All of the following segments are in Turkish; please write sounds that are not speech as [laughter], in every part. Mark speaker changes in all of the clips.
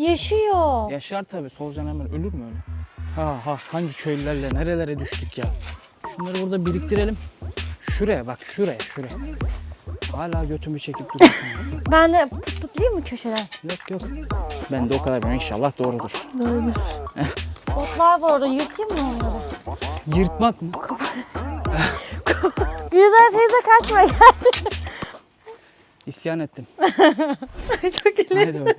Speaker 1: Yaşıyor.
Speaker 2: Yaşar tabii solucan hemen ölür mü öyle? Ha ha hangi köylülerle nerelere düştük ya. Şunları burada biriktirelim. Şuraya bak şuraya şuraya. Hala götümü çekip duruyorsun.
Speaker 1: Ben de pıt pıtlayayım mı köşeden?
Speaker 2: yok yok. Ben de o kadar ben inşallah doğrudur.
Speaker 1: Doğru. [laughs] Otlar var orada yırtayım mı onları?
Speaker 2: Yırtmak mı? [laughs]
Speaker 1: Güzel teyze kaçma gel.
Speaker 2: İsyan ettim. [laughs]
Speaker 1: Çok.
Speaker 2: Haydi bakalım.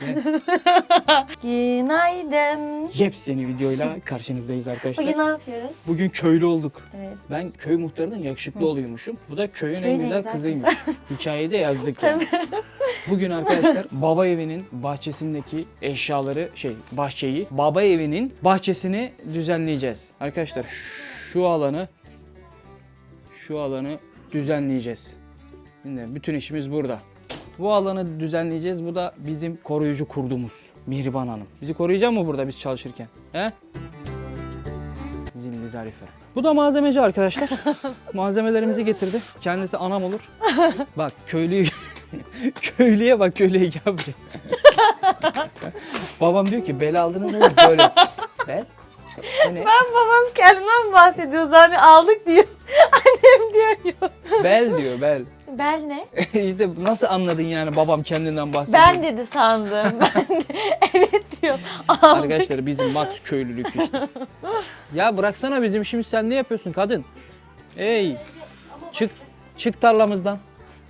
Speaker 2: [laughs]
Speaker 1: Günaydın.
Speaker 2: Yepyeni videoyla karşınızdayız arkadaşlar.
Speaker 1: Bugün ne yapıyoruz?
Speaker 2: Bugün köylü olduk.
Speaker 1: Evet.
Speaker 2: Ben köy muhtarının yakışıklı oluyormuşum. Bu da köyün
Speaker 1: Köyün
Speaker 2: en güzel
Speaker 1: güzel
Speaker 2: kızıymış. Hikayede yazdık [laughs] yani. Bugün arkadaşlar baba evinin bahçesindeki eşyaları şey bahçeyi baba evinin bahçesini düzenleyeceğiz. Arkadaşlar şu alanı şu alanı düzenleyeceğiz. Şimdi bütün işimiz burada. Bu alanı düzenleyeceğiz. Bu da bizim koruyucu kurdumuz. Mihriban Hanım. Bizi koruyacak mı burada biz çalışırken? He? Zilli Zarife. Bu da malzemeci arkadaşlar. [laughs] Malzemelerimizi getirdi. Kendisi anam olur. Bak köylüyü [laughs] köylüye bak köylüye gel buraya. [laughs] Babam diyor ki bel aldınız mı? Böyle. Bel? Hani
Speaker 1: Ben babam kendinden bahsediyor zaten aldık diyor. Annem diyor yok.
Speaker 2: bel diyor bel.
Speaker 1: Bel ne? [laughs]
Speaker 2: işte nasıl anladın yani babam kendinden bahsediyor.
Speaker 1: Ben dedi sandım. [laughs] Ben de evet diyor. Aldık.
Speaker 2: Arkadaşlar bizim max köylülük işte. [laughs] Ya bıraksana bizim işimiz sen ne yapıyorsun kadın? Ey çık çık tarlamızdan.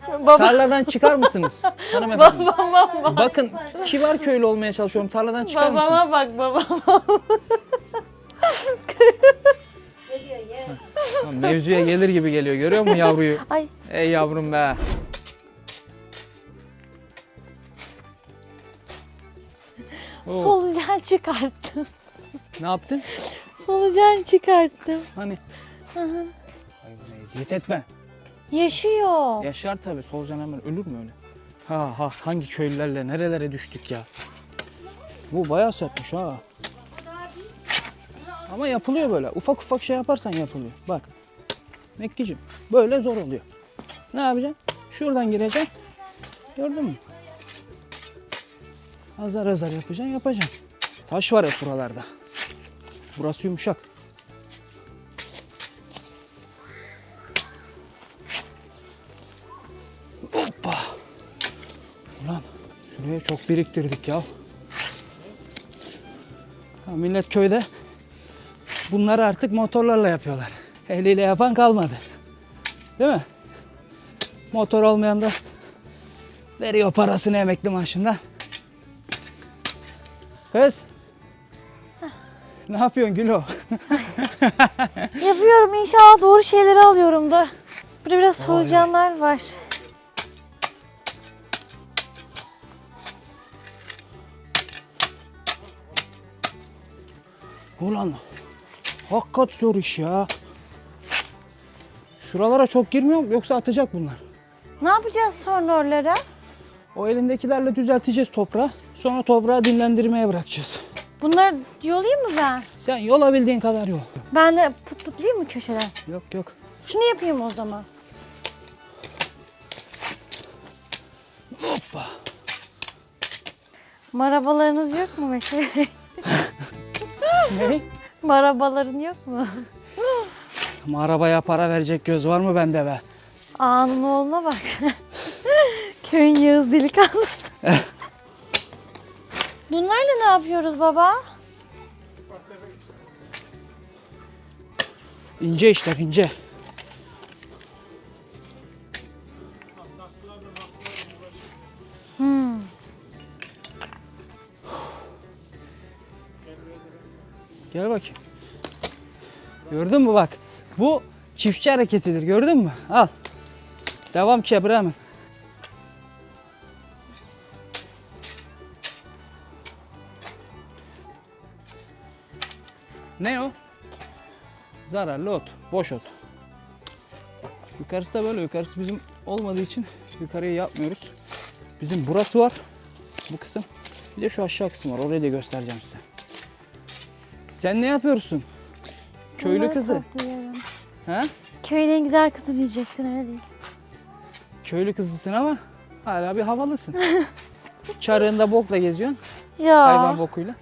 Speaker 1: Baba,
Speaker 2: Tarladan çıkar mısınız hanımefendi?
Speaker 1: babama bak.
Speaker 2: Bakın kibar köylü olmaya çalışıyorum. Tarladan çıkar
Speaker 1: Babama
Speaker 2: mısınız?
Speaker 1: bak babama.
Speaker 2: Mevzuya gelir gibi geliyor. Görüyor musun yavruyu?
Speaker 1: Ay
Speaker 2: Ey yavrum be. [laughs] Oo,
Speaker 1: solucan çıkarttım.
Speaker 2: ne yaptın?
Speaker 1: Solucan çıkarttım.
Speaker 2: Hani?
Speaker 1: Hı hı.
Speaker 2: Ay buna eziyet etme.
Speaker 1: Yaşıyor.
Speaker 2: Yaşar tabii. Solucan hemen ölür mü öyle? Ha ha hangi köylülerle nerelere düştük ya. Bu bayağı sertmiş ha. Ama yapılıyor böyle. Ufak ufak şey yaparsan yapılıyor. Bak. Mekkicim böyle zor oluyor. Ne yapacaksın? Şuradan gireceksin. Gördün mü? Azar azar yapacaksın yapacaksın. Taş var hep buralarda. Burası yumuşak. Hoppa. Ulan şuraya çok biriktirdik ya. Ha, millet köyde bunları artık motorlarla yapıyorlar. Eliyle yapan kalmadı. Değil mi? Motor olmayan da veriyor parasını emekli maaşından. Kız. Ne yapıyorsun Gülo?
Speaker 1: Yapıyorum inşallah doğru şeyleri alıyorum da. Burada biraz solucanlar var.
Speaker 2: Ulan hakikat zor iş ya. Şuralara çok girmiyor mu yoksa atacak bunlar.
Speaker 1: Ne yapacağız sonra oralara?
Speaker 2: O elindekilerle düzelteceğiz toprağı. Sonra toprağı dinlendirmeye bırakacağız.
Speaker 1: Bunları yolayım mı ben?
Speaker 2: Sen yolabildiğin kadar yol.
Speaker 1: Ben de pıt pıtlayayım mı köşeden?
Speaker 2: Yok yok.
Speaker 1: Şunu yapayım o zaman.
Speaker 2: Hoppa.
Speaker 1: Marabalarınız yok mu Meşe?
Speaker 2: Ne? [laughs]
Speaker 1: Marabaların yok mu?
Speaker 2: Ama arabaya para verecek göz var mı bende be?
Speaker 1: Ağanın oğluna bak. [laughs] Köyün Yağız delikanlısı. [laughs] Bunlarla ne yapıyoruz baba?
Speaker 2: İnce işler ince.
Speaker 1: Hmm.
Speaker 2: Gel bakayım. Gördün mü bak. Bu çiftçi hareketidir gördün mü? Al. Devam ki. Ne o? Zararlı ot. Boş ot. Yukarısı da böyle. Yukarısı bizim olmadığı için yukarıya yapmıyoruz. Bizim burası var. Bu kısım. Bir de şu aşağı kısım var. Orayı da göstereceğim size. Sen ne yapıyorsun? Köylü
Speaker 1: Bunları
Speaker 2: kızı.
Speaker 1: topluyorum.
Speaker 2: Ha?
Speaker 1: Köyün en güzel kızı diyecektin öyle değil.
Speaker 2: Köylü kızısın ama hala bir havalısın. [laughs] Çarığında bokla geziyorsun.
Speaker 1: Ya.
Speaker 2: Hayvan bokuyla.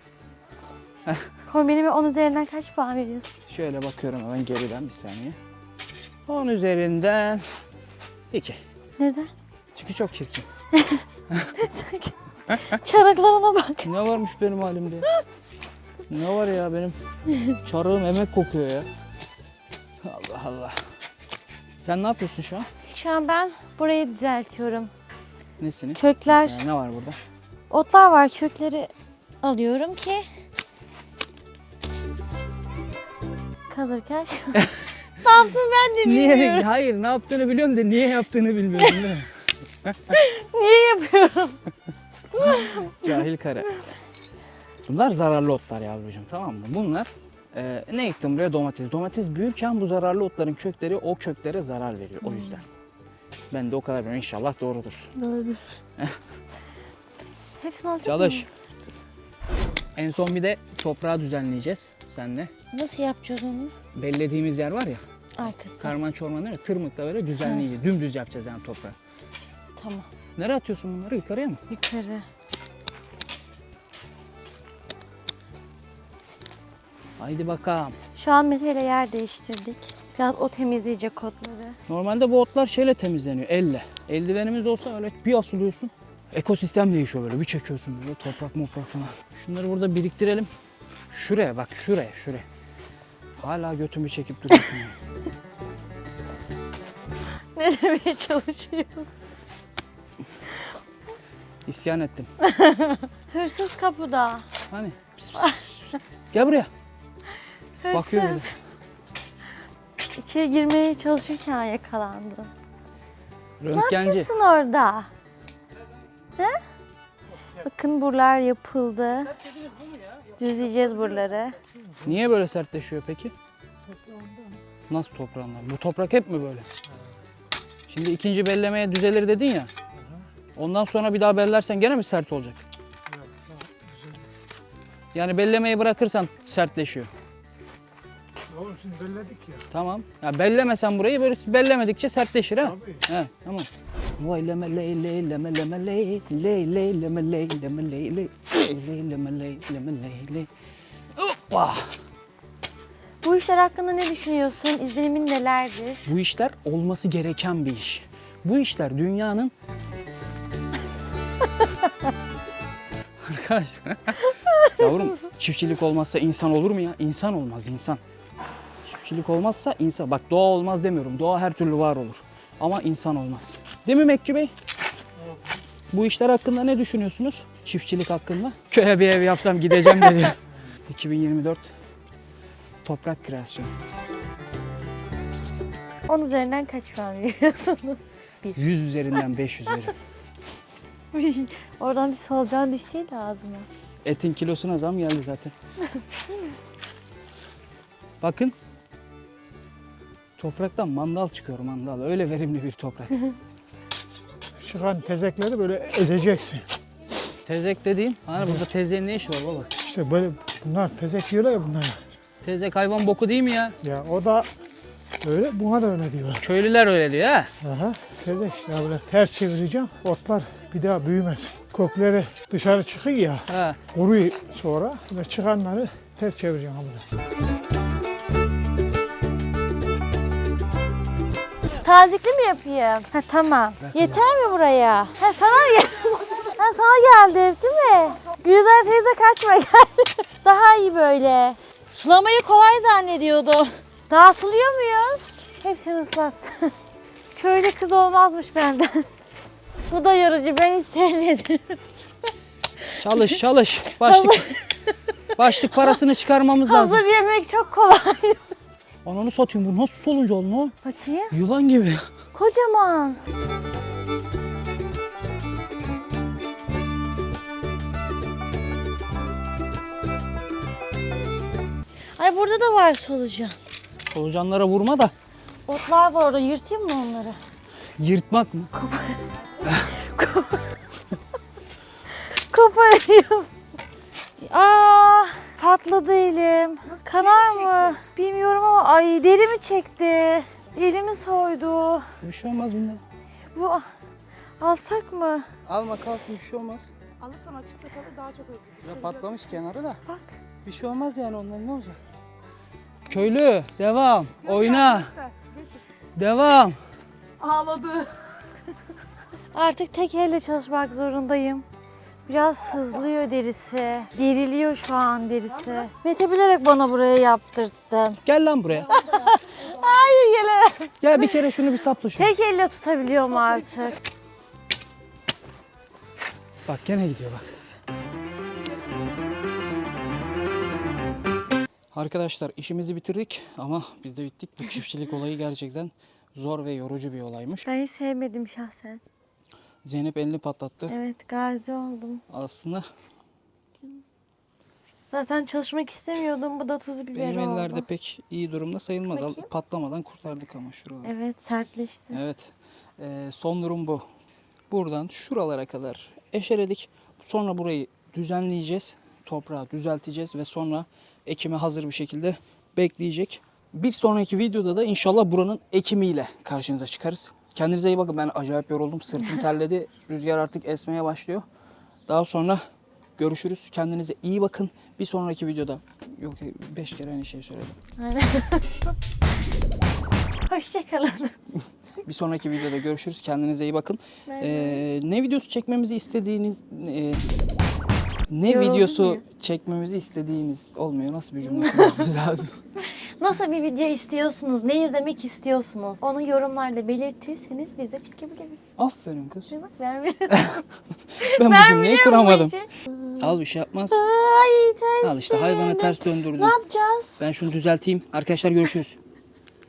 Speaker 2: [laughs]
Speaker 1: Kombinime 10 üzerinden kaç puan veriyorsun?
Speaker 2: Şöyle bakıyorum hemen geriden bir saniye. 10 üzerinden 2.
Speaker 1: Neden?
Speaker 2: Çünkü çok çirkin. [laughs]
Speaker 1: Sanki çarıklarına bak.
Speaker 2: Ne varmış benim halimde? Ne var ya benim? Çarığım emek kokuyor ya. Allah Allah. Sen ne yapıyorsun şu an?
Speaker 1: Şu an ben burayı düzeltiyorum.
Speaker 2: Nesini?
Speaker 1: Kökler,
Speaker 2: Mesela ne var burada?
Speaker 1: otlar var. Kökleri alıyorum ki kazırken [laughs] ne yaptım ben de
Speaker 2: Niye?
Speaker 1: bilmiyorum.
Speaker 2: Hayır ne yaptığını biliyorum da niye yaptığını bilmiyorum değil mi? [laughs]
Speaker 1: Niye yapıyorum? [laughs]
Speaker 2: Cahil kare. Bunlar zararlı otlar yavrucuğum tamam mı? Bunlar e, ne ektim buraya? Domates. Domates büyürken bu zararlı otların kökleri o köklere zarar veriyor. O yüzden. Ben de o kadar biliyorum. İnşallah doğrudur.
Speaker 1: Doğrudur. [laughs] Hepsini alacak
Speaker 2: Çalış. En son bir de toprağı düzenleyeceğiz senle.
Speaker 1: Nasıl yapacağız onu?
Speaker 2: Bellediğimiz yer var ya.
Speaker 1: Arkası.
Speaker 2: Karman çorman tırmıkla böyle düzenleyeceğiz. Dümdüz yapacağız yani toprağı.
Speaker 1: Tamam.
Speaker 2: Nereye atıyorsun bunları? Yukarıya mı?
Speaker 1: Yukarı.
Speaker 2: Haydi bakalım.
Speaker 1: Şu an Mete ile yer değiştirdik. Biraz o temizleyecek otları.
Speaker 2: Normalde bu otlar şeyle temizleniyor, elle. Eldivenimiz olsa öyle bir asılıyorsun. Ekosistem değişiyor böyle, bir çekiyorsun böyle toprak moprak falan. Şunları burada biriktirelim. Şuraya bak, şuraya, şuraya. Hala götümü çekip duruyorsun. [laughs] [laughs]
Speaker 1: Ne demeye çalışıyorsun?
Speaker 2: İsyan ettim. [laughs]
Speaker 1: Hırsız kapıda.
Speaker 2: Hani? Pıs, pıs. Gel buraya.
Speaker 1: Hırsız.
Speaker 2: Bakıyor de.
Speaker 1: İçeri girmeye çalışırken yakalandı. Ne
Speaker 2: Röntgenci.
Speaker 1: yapıyorsun orada? He? Bakın buralar yapıldı. Düzleyeceğiz buraları.
Speaker 2: Niye böyle sertleşiyor peki? Nasıl toprağından? Bu toprak hep mi böyle? Şimdi ikinci bellemeye düzelir dedin ya. Ondan sonra bir daha bellersen gene mi sert olacak? Yani bellemeyi bırakırsan sertleşiyor.
Speaker 3: Oğlum şimdi belledik ya.
Speaker 2: Tamam. Ya bellemesen burayı böyle bellemedikçe sertleşir ha.
Speaker 3: Tabii.
Speaker 2: He, tamam. Vay leme ley ley leme leme ley ley ley leme ley leme ley ley ley leme ley leme ley ley. Hoppa!
Speaker 1: Bu işler hakkında ne düşünüyorsun? İzlenimin nelerdir?
Speaker 2: Bu işler olması gereken bir iş. Bu işler dünyanın... [laughs] Arkadaşlar. Yavrum çiftçilik olmazsa insan olur mu ya? İnsan olmaz insan. Çiftçilik olmazsa insan. Bak doğa olmaz demiyorum. Doğa her türlü var olur. Ama insan olmaz. Değil mi Mekki Bey? Bu işler hakkında ne düşünüyorsunuz? Çiftçilik hakkında. [laughs] Köye bir ev yapsam gideceğim dedi. [laughs] 2024 toprak kreasyonu.
Speaker 1: 10 üzerinden kaç puan veriyorsunuz? [laughs]
Speaker 2: 100 üzerinden 500 veririm.
Speaker 1: Oradan bir solucan düşseydi ağzıma.
Speaker 2: Etin kilosuna zam geldi zaten. Bakın. Topraktan mandal çıkıyor mandal. Öyle verimli bir toprak.
Speaker 3: Çıkan tezekleri böyle ezeceksin.
Speaker 2: Tezek dediğin, hani burada tezeğin ne işi var baba?
Speaker 3: İşte böyle bunlar tezek diyorlar ya bunlara.
Speaker 2: Tezek hayvan boku değil mi ya?
Speaker 3: Ya o da öyle, buna da öyle diyorlar.
Speaker 2: Köylüler öyle diyor ha.
Speaker 3: Aha, tezek işte böyle ters çevireceğim. Otlar bir daha büyümez. Kökleri dışarı çıkıyor ya,
Speaker 2: Ha.
Speaker 3: kuruyor sonra. Böyle çıkanları ters çevireceğim ha böyle.
Speaker 1: Tazikli mi yapayım? Ha tamam. Yeter mi buraya? Ha sana gel. [laughs] ha sana geldi değil mi? Gülizar teyze kaçma geldi. [laughs] Daha iyi böyle. Sulamayı kolay zannediyordum. Daha suluyor muyuz? Hepsini ıslattı. [laughs] Köylü kız olmazmış benden. Bu da yorucu ben hiç sevmedim.
Speaker 2: Çalış çalış. Başlık. Başlık parasını çıkarmamız lazım.
Speaker 1: Hazır yemek çok kolay.
Speaker 2: Ananı satayım bu nasıl solunca oldu lan?
Speaker 1: Bakayım.
Speaker 2: Yılan gibi.
Speaker 1: Kocaman. Ay burada da var solucan.
Speaker 2: Solucanlara vurma da
Speaker 1: Otlar var orada yırtayım mı onları?
Speaker 2: yırtmak mı? [laughs]
Speaker 1: Koparayım. Aa patladı elim. Kanar mı? Bilmiyorum ama ay derimi çekti. Elimi soydu.
Speaker 2: Bir şey olmaz bundan.
Speaker 1: Bu alsak mı?
Speaker 2: Alma kalsın bir şey olmaz.
Speaker 4: Alırsan açıkta kalır daha çok acıtır.
Speaker 2: Ya patlamış kenarı da.
Speaker 1: Bak.
Speaker 2: Bir şey olmaz yani ondan ne olacak? Köylü devam. Oyna.
Speaker 4: Göster, getir.
Speaker 2: Devam.
Speaker 4: Ağladı.
Speaker 1: Artık tek elle çalışmak zorundayım. Biraz sızlıyor derisi. Geriliyor şu an derisi. Mete bilerek bana buraya yaptırdı.
Speaker 2: Gel lan buraya. [laughs]
Speaker 1: Hayır gelemem.
Speaker 2: Gel bir kere şunu bir sapla şunu.
Speaker 1: Tek elle tutabiliyorum artık.
Speaker 2: Bak gene gidiyor bak. Arkadaşlar işimizi bitirdik ama biz de bittik. Bu çiftçilik olayı gerçekten zor ve yorucu bir olaymış.
Speaker 1: Ben hiç sevmedim şahsen.
Speaker 2: Zeynep elini patlattı.
Speaker 1: Evet gazi oldum.
Speaker 2: Aslında
Speaker 1: Zaten çalışmak istemiyordum. Bu da tuzu biberi
Speaker 2: benim
Speaker 1: oldu.
Speaker 2: ellerde pek iyi durumda sayılmaz. Al-
Speaker 1: Bakayım.
Speaker 2: Patlamadan kurtardık ama şuraları.
Speaker 1: Evet sertleşti.
Speaker 2: Evet. Ee, son durum bu. Buradan şuralara kadar eşeledik. Sonra burayı düzenleyeceğiz. Toprağı düzelteceğiz ve sonra ekime hazır bir şekilde bekleyecek. Bir sonraki videoda da inşallah buranın ekimiyle karşınıza çıkarız. Kendinize iyi bakın. Ben acayip yoruldum. Sırtım [laughs] terledi. Rüzgar artık esmeye başlıyor. Daha sonra görüşürüz. Kendinize iyi bakın. Bir sonraki videoda yok beş kere aynı şeyi söyledim.
Speaker 1: Aynen. [laughs] Hoşçakalın.
Speaker 2: Bir sonraki videoda görüşürüz. Kendinize iyi bakın. Ee, ne videosu çekmemizi istediğiniz e, ne
Speaker 1: Yoruldum
Speaker 2: videosu
Speaker 1: ya.
Speaker 2: çekmemizi istediğiniz olmuyor. Nasıl bir cümle kurmamız lazım? [laughs]
Speaker 1: Nasıl bir video istiyorsunuz? Ne izlemek istiyorsunuz? Onu yorumlarda belirtirseniz biz de çekebiliriz.
Speaker 2: Aferin kız.
Speaker 1: Bir bak ben. [laughs]
Speaker 2: Ben bu cümleyi kuramadım. Al bir şey yapmaz.
Speaker 1: Ay ters
Speaker 2: Al işte hayvanı ters döndürdün.
Speaker 1: Ne yapacağız?
Speaker 2: Ben şunu düzelteyim. Arkadaşlar görüşürüz.